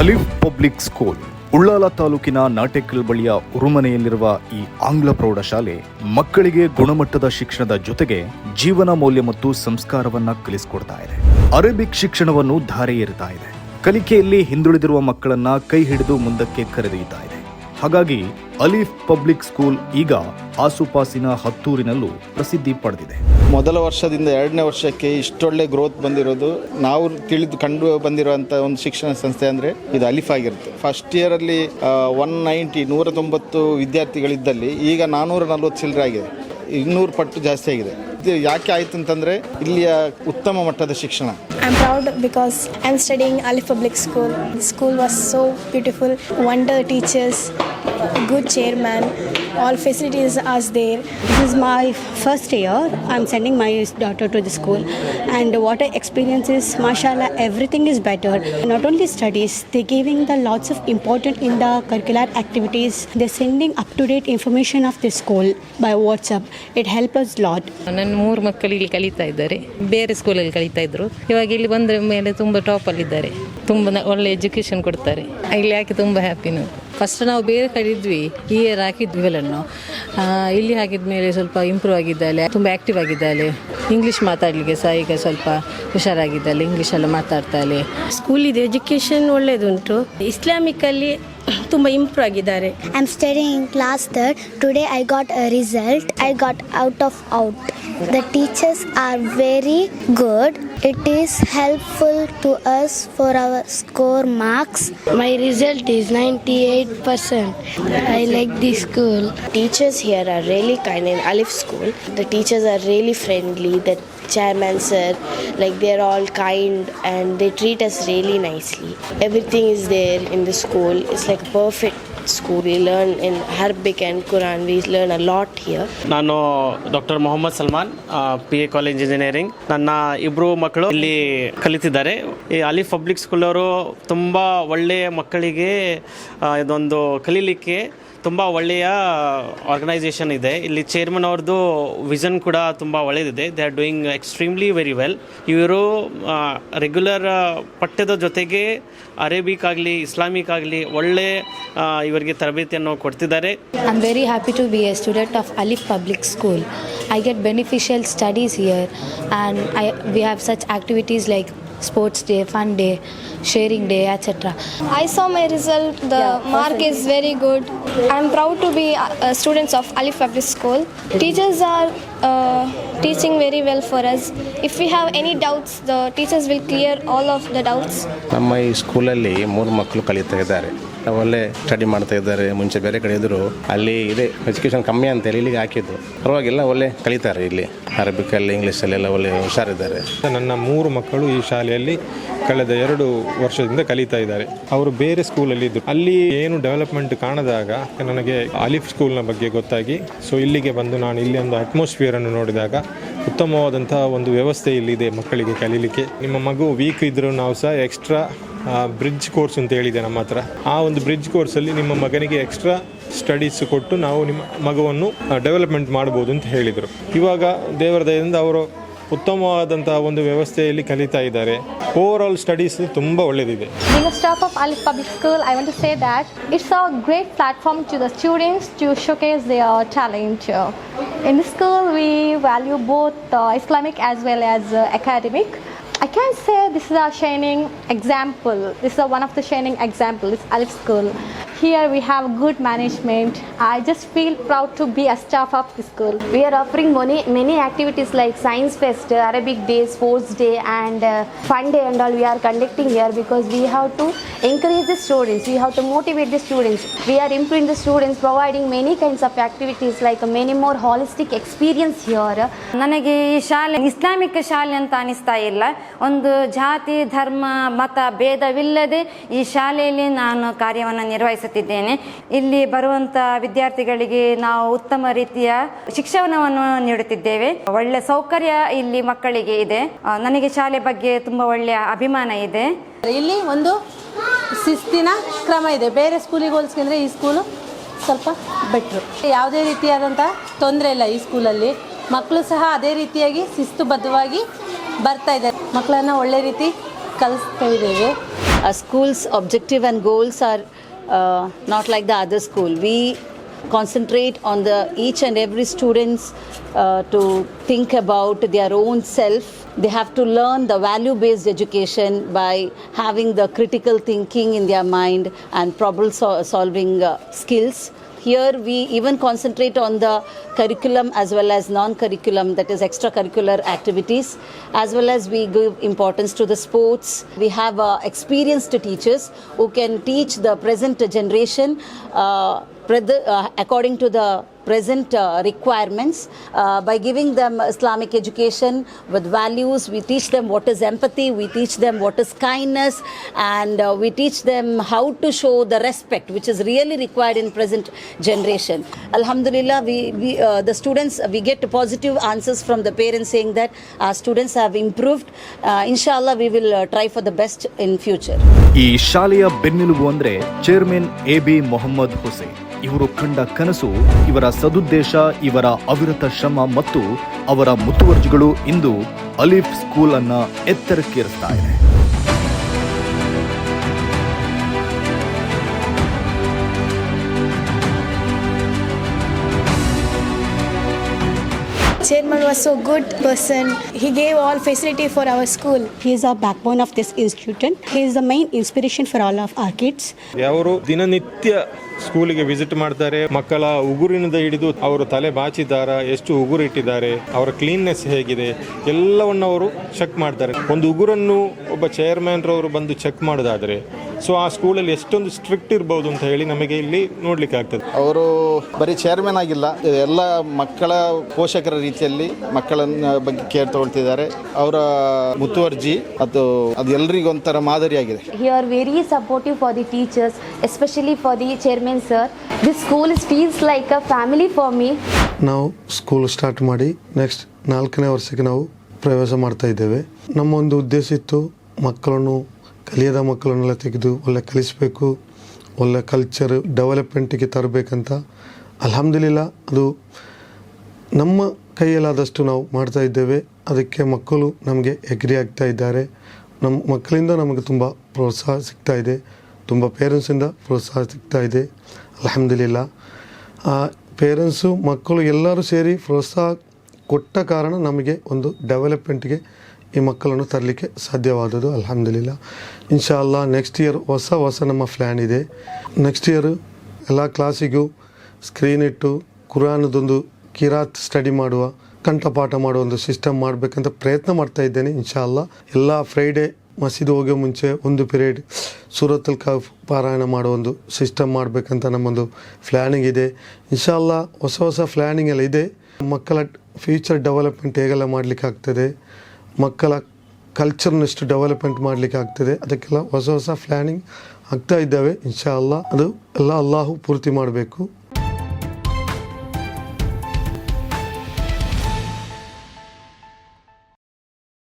Alif public school, Ullal ತಾಲೂಕಿನ ನಾಟೆಕಲ್ ಬಳಿಯ ಉರುಮನೆಯಲ್ಲಿರುವ ಈ ಆಂಗ್ಲ ಪ್ರೌಢಶಾಲೆ ಮಕ್ಕಳಿಗೆ ಗುಣಮಟ್ಟದ ಶಿಕ್ಷಣದ ಜೊತೆಗೆ ಜೀವನ ಮೌಲ್ಯ ಮತ್ತು ಸಂಸ್ಕಾರವನ್ನ ಕಲಿಸಿಕೊಡ್ತಾ ಇದೆ. ಅರೇಬಿಕ್ ಶಿಕ್ಷಣವನ್ನು ಧಾರೆ ಏರುತ್ತಾ ಇದೆ. ಕಲಿಕೆಯಲ್ಲಿ ಹಿಂದುಳಿದಿರುವ ಮಕ್ಕಳನ್ನ ಕೈ ಹಿಡಿದು ಮುಂದಕ್ಕೆ ಕರೆದೊಯ್ಯುತ್ತಾ ಇದೆ. ಹಾಗಾಗಿ ಅಲಿಫ್ ಪಬ್ಲಿಕ್ ಸ್ಕೂಲ್ ಈಗ ಆಸುಪಾಸಿನ ಹತ್ತೂರಿನಲ್ಲೂ ಪ್ರಸಿದ್ಧಿ ಪಡೆದಿದೆ. ಮೊದಲ ವರ್ಷದಿಂದ ಎರಡನೇ ವರ್ಷಕ್ಕೆ ಇಷ್ಟೊಳ್ಳೆ ಗ್ರೋತ್ ಬಂದಿರೋದು ನಾವು ತಿಳಿದು ಕಂಡು ಬಂದಿರುವಂಥ ಒಂದು ಶಿಕ್ಷಣ ಸಂಸ್ಥೆ ಅಂದರೆ ಇದು ಅಲಿಫ್ ಆಗಿರುತ್ತೆ. ಫಸ್ಟ್ ಇಯರಲ್ಲಿ ಒನ್ ನೈಂಟಿ ನೂರ ತೊಂಬತ್ತು ವಿದ್ಯಾರ್ಥಿಗಳಿದ್ದಲ್ಲಿ ಈಗ ನಾನೂರ ನಲ್ವತ್ತು ಚಿಲ್ಲರೆ ಆಗಿದೆ. ಇನ್ನೂರು ಪಟ್ಟು ಜಾಸ್ತಿ ಆಗಿದೆ. ಇದು ಯಾಕೆ ಆಯ್ತು ಅಂತಂದರೆ ಇಲ್ಲಿಯ ಉತ್ತಮ ಮಟ್ಟದ ಶಿಕ್ಷಣ. I'm proud because I'm studying studying Public School. School school was so beautiful, wonder teachers, good chairman, all facilities are there. This is my first year. I'm sending my daughter to the school, and what I experience is, mashallah, everything is better. Not only studies, they're giving the lots of important in the curricular activities. They're sending up-to-date information of the school by WhatsApp. It helps us a lot. ನನ್ನ ಮೂರು ಮಕ್ಕಳು ಇಲ್ಲಿ ಕಲಿತಾ ಇದ್ದಾರೆ ಬೇರೆ ಸ್ಕೂಲಲ್ಲಿ ಕಲಿತಾ ಇದ್ರು ಇವಾಗ ಇಲ್ಲಿ ಬಂದ ಮೇಲೆ ತುಂಬ ಟಾಪಲ್ಲಿದ್ದಾರೆ ತುಂಬ ಒಳ್ಳೆ ಎಜುಕೇಷನ್ ಕೊಡ್ತಾರೆ ಇಲ್ಲಿ ಯಾಕೆ ತುಂಬ ಹ್ಯಾಪಿ ನಾವು ಫಸ್ಟ್ ನಾವು ಬೇರೆ ಕಡೆ ಇದ್ವಿ, ಈ ಇಯರ್ ಹಾಕಿದ್ವಿ ಇವೆಲ್ಲನ್ನು ಇಲ್ಲಿ ಹಾಕಿದ ಮೇಲೆ ಸ್ವಲ್ಪ ಇಂಪ್ರೂವ್ ಆಗಿದ್ದಾಳೆ ತುಂಬ ಆ್ಯಕ್ಟಿವ್ ಆಗಿದ್ದಾಳೆ ಇಂಗ್ಲೀಷ್ ಮಾತಾಡಲಿಕ್ಕೆ ಸಹ ಈಗ ಸ್ವಲ್ಪ ಹುಷಾರಾಗಿದ್ದಾಳೆ ಇಂಗ್ಲೀಷೆಲ್ಲ ಮಾತಾಡ್ತಾಳೆ ಸ್ಕೂಲ್ ಎಜುಕೇಷನ್ ಒಳ್ಳೆಯದುಂಟು ಇಸ್ಲಾಮಿಕಲ್ಲಿ ತುಂಬ ಇಂಪ್ರೂವ್ ಆಗಿದ್ದಾರೆ I'm studying in class third. Today I got a result. I got out of out. The teachers are very good. It is helpful to us for our score marks. My result is 98%. I like this school. teachers here are really kind in Alif school. The teachers are really friendly. The chairman sir, like they're all kind and they treat us really nicely. Everything is there in the school. It's like perfect school. We learn in Arabic and Quran. We learn a lot here. ನಾನು doctor Mohammed Salman P A college engineering ನನ್ನ ಇಬ್ಬರು ಮಕ್ಕಳು ಇಲ್ಲಿ ಕಲಿತಿದ್ದಾರೆ ಈ Alif public school ಅವರು ತುಂಬ ಒಳ್ಳೆಯ ಮಕ್ಕಳಿಗೆ ಇದೊಂದು ಕಲೀಲಿಕ್ಕೆ ತುಂಬ ಒಳ್ಳೆಯ ಆರ್ಗನೈಸೇಷನ್ ಇದೆ ಇಲ್ಲಿ ಚೇರ್ಮನ್ ಅವ್ರದ್ದು ವಿಷನ್ ಕೂಡ ತುಂಬ ಒಳ್ಳೆಯದಿದೆ they are doing extremely very well ಇವರು ರೆಗ್ಯುಲರ್ ಪಠ್ಯದ ಜೊತೆಗೆ ಅರೇಬಿಕ್ ಆಗಲಿ ಇಸ್ಲಾಮಿಕ್ ಆಗಲಿ ಒಳ್ಳೆ ಆ, ಇವರಿಗೆ ತರಬೇತಿಯನ್ನು ಕೊಡ್ತಿದ್ದಾರೆ. I am very happy to be a student of Alif public school I get beneficial studies year and I we have such activities like sports day fun day sharing day etcetera I saw my result the mark is very good I am proud to be students of Alif public school teachers are uh, very well for us us. If we have any doubts, the teachers will clear all of the doubts. ನಮ್ಮ ಈ ಸ್ಕೂಲಲ್ಲಿ ಮೂರು ಮಕ್ಕಳು ಕಲಿತಾ ಇದ್ದಾರೆ. ಒಳ್ಳೆ study ಮಾಡ್ತಾ ಇದ್ದಾರೆ. ಮುಂಚೆ ಬೇರೆ ಕಡೆ ಇದ್ರು. ಅಲ್ಲಿ ಇದೆ. ಎಜುಕೇಶನ್ ಕಮ್ಮಿ ಅಂತೇಳಿ ಇಲ್ಲಿಗೆ ಹಾಕಿದ್ದು. ಪರವಾಗಿಲ್ಲ ಒಳ್ಳೆ ಕಲಿತಾರೆ ಇಲ್ಲಿ. ಅರಬಿಕಲ್ಲಿ ಇಂಗ್ಲೀಷಲ್ಲೆಲ್ಲ ಒಳ್ಳೆ ಹುಷಾರಿದ್ದಾರೆ. ನನ್ನ ಮೂರು ಮಕ್ಕಳು ಈ ಶಾಲೆಯಲ್ಲಿ ಕಳೆದ ಎರಡು ವರ್ಷದಿಂದ ಕಲಿತಾ ಇದ್ದಾರೆ. ಅವರು ಬೇರೆ ಸ್ಕೂಲಲ್ಲಿ ಇದ್ದರು ಅಲ್ಲಿ ಏನು ಡೆವಲಪ್ಮೆಂಟ್ ಕಾಣದಾಗ ನನಗೆ ಆಲಿಫ್ ಸ್ಕೂಲ್ನ ಬಗ್ಗೆ ಗೊತ್ತಾಗಿ, ಸೊ ಇಲ್ಲಿಗೆ ಬಂದು ನಾನು ಇಲ್ಲಿ ಒಂದು ಅಟ್ಮಾಸ್ಫಿಯರ್ ಅನ್ನು ನೋಡಿದಾಗ ಉತ್ತಮವಾದಂತಹ ಒಂದು ವ್ಯವಸ್ಥೆ ಇಲ್ಲಿದೆ ಮಕ್ಕಳಿಗೆ ಕಲೀಲಿಕ್ಕೆ. ನಿಮ್ಮ ಮಗು ವೀಕ್ ಇದ್ರೂ ನಾವು ಸಹ ಎಕ್ಸ್ಟ್ರಾ ಬ್ರಿಡ್ಜ್ ಕೋರ್ಸ್ ಅಂತ ಹೇಳಿದೆ ನಮ್ಮ ಹತ್ರ. ಆ ಒಂದು ಬ್ರಿಡ್ಜ್ ಕೋರ್ಸಲ್ಲಿ ನಿಮ್ಮ ಮಗನಿಗೆ ಎಕ್ಸ್ಟ್ರಾ ಸ್ಟಡೀಸ್ ಕೊಟ್ಟು ನಾವು ನಿಮ್ಮ ಮಗುವನ್ನು ಡೆವಲಪ್ಮೆಂಟ್ ಮಾಡ್ಬೋದು ಅಂತ ಹೇಳಿದರು. ಇವಾಗ ದೇವರ ದಯದಿಂದ ಅವರು ಉತ್ತಮವಾದಂತಹ ಒಂದು ವ್ಯವಸ್ಥೆಯಲ್ಲಿ ಕಲಿತಾ ಇದ್ದಾರೆ ಓವರ್ ಆಲ್ ಸ್ಟಡೀಸ್ ತುಂಬ ಒಳ್ಳೆಯದಿದೆ Being a staff of Alif Public School, I want to say it's it's great platform to to students. In the school, we value both uh, Islamic as well as uh, academic. I can say this is a shining example. This is a, one of the shining examples. It's Alif School. Here we have good management. I just feel proud to be a staff of the school. We are offering many, many activities like Science Fest, Arabic Day, Sports Day, and uh, Fun Day, and all we are conducting here because we have to encourage the students, we have to motivate the students. We are improving the students, providing many kinds of activities like a many more holistic experience here. ನನಗೆ ಈ ಶಾಲೆ Islamic ಶಾಲೆ ಅಂತ ಅನಿಸ್ತಾ ಇಲ್ಲ ಒಂದು ಜಾತಿ ಧರ್ಮ ಮತ ಭೇದವಿಲ್ಲದೆ ಈ ಶಾಲೆಯಲ್ಲಿ ನಾನು ಕಾರ್ಯವನ್ನು ನಿರ್ವಹಿಸುತ್ತಿದ್ದೇನೆ ಇಲ್ಲಿ ಬರುವಂಥ ವಿದ್ಯಾರ್ಥಿಗಳಿಗೆ ನಾವು ಉತ್ತಮ ರೀತಿಯ ಶಿಕ್ಷಣವನ್ನು ನೀಡುತ್ತಿದ್ದೇವೆ. ಒಳ್ಳೆ ಸೌಕರ್ಯ ಇಲ್ಲಿ ಮಕ್ಕಳಿಗೆ ಇದೆ. ನನಗೆ ಶಾಲೆ ಬಗ್ಗೆ ತುಂಬ ಒಳ್ಳೆಯ ಅಭಿಮಾನ ಇದೆ. ಇಲ್ಲಿ ಒಂದು ಶಿಸ್ತಿನ ಕ್ರಮ ಇದೆ. ಬೇರೆ ಸ್ಕೂಲಿಗೆ ಹೋಲಿಸ್ಕೊಂಡ್ರೆ ಈ ಸ್ಕೂಲು ಸ್ವಲ್ಪ ಬೆಟ್ರು. ಯಾವುದೇ ರೀತಿಯಾದಂಥ ತೊಂದರೆ ಇಲ್ಲ ಈ ಸ್ಕೂಲಲ್ಲಿ. ಮಕ್ಕಳು ಸಹ ಅದೇ ರೀತಿಯಾಗಿ ಶಿಸ್ತುಬದ್ಧವಾಗಿ ಬರ್ತಾ ಇದ್ದಾರೆ. ಮಕ್ಕಳನ್ನು ಒಳ್ಳೆ ರೀತಿ ಕಲಿಸ್ತಾ ಇದ್ದೇವೆ. Schools objective and goals are uh, not like the other school. We concentrate on the each and every students uh, to think about their own self. They have to learn the value-based education by having the critical thinking in their mind and problem sol- solving uh, skills. Here we even concentrate on the curriculum as well as non-curriculum, that is extracurricular activities, as well as we give importance to the sports. We have uh, experienced teachers who can teach the present generation uh, uh, according to the present uh, requirements uh, by giving them Islamic education with values. We teach them what is empathy, we teach them what is kindness, and uh, we teach them how to show the respect which is really required in present generation. Alhamdulillah, we, we uh, the students we get positive answers from the parents saying that our students have improved. Uh, inshallah, we will uh, try for the best in future. ಈ ಶಾಲೆಯ ಬೆನ್ನೆಲುಬು ಅಂದ್ರೆ chairman A B Mohammed Hussain ಇವರು ಕಂಡ ಕನಸು ಇವರ ಸದುದ್ದೇಶ ಇವರ ಅವಿರತ ಶ್ರಮ ಮತ್ತು ಅವರ ಮುತುವರ್ಜಿಗಳು ಇಂದು ಅಲಿಫ್ ಸ್ಕೂಲ್ ಅನ್ನ ಎತ್ತರಕ್ಕೇರಿಸ್ತಾ ಇದೆ Chairman was so good person. He gave all facility for our school. He is our backbone of this institution. He is the main inspiration for all of our kids. ಅವರು ದಿನನಿತ್ಯ ಸ್ಕೂಲಿಗೆ ವಿಸಿಟ್ ಮಾಡ್ತಾರೆ. ಮಕ್ಕಳ ಉಗುರಿನಿಂದ ಹಿಡಿದು ಅವರು ತಲೆ ಬಾಚಿದಾರ ಎಷ್ಟು ಉಗುರು ಇಟ್ಟಿದ್ದಾರೆ ಅವರ ಕ್ಲೀನ್ನೆಸ್ ಹೇಗಿದೆ. ಎಲ್ಲವನ್ನು ಅವರು ಚೆಕ್ ಮಾಡ್ತಾರೆ. ಒಂದು ಉಗುರನ್ನು ಒಬ್ಬ ಚೇರ್ಮನ್ ಬಂದು ಚೆಕ್ ಮಾಡೋದಾದ್ರೆ ಸೊ ಆ ಸ್ಕೂಲಲ್ಲಿ ಎಷ್ಟೊಂದು ಸ್ಟ್ರಿಕ್ಟ್ ಇರ್ಬೋದು ಅಂತ ಹೇಳಿ ನಮಗೆ ಇಲ್ಲಿ ನೋಡ್ಲಿಕ್ಕೆ ಆಗ್ತದೆ. ಅವರು ಬರೀ ಚೇರ್ಮನ್ ಆಗಿಲ್ಲ ಎಲ್ಲ ಮಕ್ಕಳ ಪೋಷಕರ ರೀತಿಯಲ್ಲಿ ಮಕ್ಕಳನ್ನ ಬಗ್ಗೆ ಕೇರ್ ತಗೊಳ್ತಿದ್ದಾರೆ. ಅವರ ಮುತುವರ್ಜಿ ಅದು ಅದು ಎಲ್ರಿಗೂ ಒಂಥರ ಮಾದರಿಯಾಗಿದೆ are very supportive for the teachers, especially for the chairman sir. Sir school is, feels like a family for me ನಾವು ಸ್ಕೂಲ್ ಸ್ಟಾರ್ಟ್ ಮಾಡಿ ನೆಕ್ಸ್ಟ್ ನಾಲ್ಕನೇ ವರ್ಷಕ್ಕೆ ನಾವು ಪ್ರವೇಶ ಮಾಡ್ತಾ ಇದ್ದೇವೆ. ನಮ್ಮ ಒಂದು ಉದ್ದೇಶ ಇತ್ತು ಮಕ್ಕಳನ್ನು ಕಲಿಯದ ಮಕ್ಕಳನ್ನೆಲ್ಲ ತೆಗೆದು ಒಳ್ಳೆ ಕಲಿಸಬೇಕು, ಒಳ್ಳೆ ಕಲ್ಚರ್ ಡೆವಲಪ್ಮೆಂಟಿಗೆ ತರಬೇಕಂತ. ಅಲ್ಹಮ್ದುಲಿಲ್ಲ, ಅದು ನಮ್ಮ ಕೈಯಲ್ಲಾದಷ್ಟು ನಾವು ಮಾಡ್ತಾ ಇದ್ದೇವೆ. ಅದಕ್ಕೆ ಮಕ್ಕಳು ನಮಗೆ ಎಗ್ರಿ ಆಗ್ತಾ ಇದ್ದಾರೆ. ನಮ್ಮ ಮಕ್ಕಳಿಂದ ನಮಗೆ ತುಂಬ ಪ್ರೋತ್ಸಾಹ ಸಿಗ್ತಾ ಇದೆ. ತುಂಬ ಪೇರೆಂಟ್ಸಿಂದ ಪ್ರೋತ್ಸಾಹ ಸಿಗ್ತಾ ಇದೆ. ಅಲ್ಹಮ್ದುಲಿಲ್ಲ. ಪೇರೆಂಟ್ಸು ಮಕ್ಕಳು ಎಲ್ಲರೂ ಸೇರಿ ಪ್ರೋತ್ಸಾಹ ಕೊಟ್ಟ ಕಾರಣ ನಮಗೆ ಒಂದು ಡೆವಲಪ್ಮೆಂಟ್ಗೆ ಈ ಮಕ್ಕಳನ್ನು ತರಲಿಕ್ಕೆ ಸಾಧ್ಯವಾದದ್ದು, ಅಲ್ಹಮ್ದುಲಿಲ್ಲ. ಇನ್ಶಾ ಅಲ್ಲ ನೆಕ್ಸ್ಟ್ ಇಯರ್ ಹೊಸ ಹೊಸ ನಮ್ಮ ಪ್ಲ್ಯಾನ್ ಇದೆ. ನೆಕ್ಸ್ಟ್ ಇಯರ್ ಎಲ್ಲ ಕ್ಲಾಸಿಗೂ ಸ್ಕ್ರೀನ್ ಇಟ್ಟು ಕುರಾನದೊಂದು ಕಿರಾತ್ ಸ್ಟಡಿ ಮಾಡುವ, ಕಂಠಪಾಠ ಮಾಡುವ ಒಂದು ಸಿಸ್ಟಮ್ ಮಾಡಬೇಕಂತ ಪ್ರಯತ್ನ ಮಾಡ್ತಾ ಇದ್ದೇನೆ ಇನ್ಶಾ ಅಲ್ಲ ಎಲ್ಲ ಫ್ರೈಡೇ ಮಸೀದಿ ಹೋಗೋ ಮುಂಚೆ ಒಂದು ಪಿರಿಯಡ್ ಸೂರತ್ತಲ್ ಕಫ್ ಪಾರಾಯಣ ಮಾಡೋ ಒಂದು ಸಿಸ್ಟಮ್ ಮಾಡಬೇಕಂತ ನಮ್ಮೊಂದು ಪ್ಲ್ಯಾನಿಂಗ್ ಇದೆ. ಇನ್ಶಾ ಅಲ್ಲ ಹೊಸ ಹೊಸ ಪ್ಲ್ಯಾನಿಂಗ್ ಎಲ್ಲ ಇದೆ. ಮಕ್ಕಳ ಫ್ಯೂಚರ್ ಡೆವಲಪ್ಮೆಂಟ್ ಹೇಗೆಲ್ಲ ಮಾಡಲಿಕ್ಕೆ ಆಗ್ತದೆ ಮಕ್ಕಳ ಕಲ್ಚರ್ನೆಷ್ಟು ಡೆವಲಪ್ಮೆಂಟ್ ಮಾಡಲಿಕ್ಕೆ ಆಗ್ತದೆ. ಅದಕ್ಕೆಲ್ಲ ಹೊಸ ಹೊಸ ಪ್ಲ್ಯಾನಿಂಗ್ ಆಗ್ತಾ ಇದ್ದಾವೆ. ಇನ್ಶಾ ಅಲ್ಲ ಅದು ಎಲ್ಲ ಅಲ್ಲಾಹು ಪೂರ್ತಿ ಮಾಡಬೇಕು.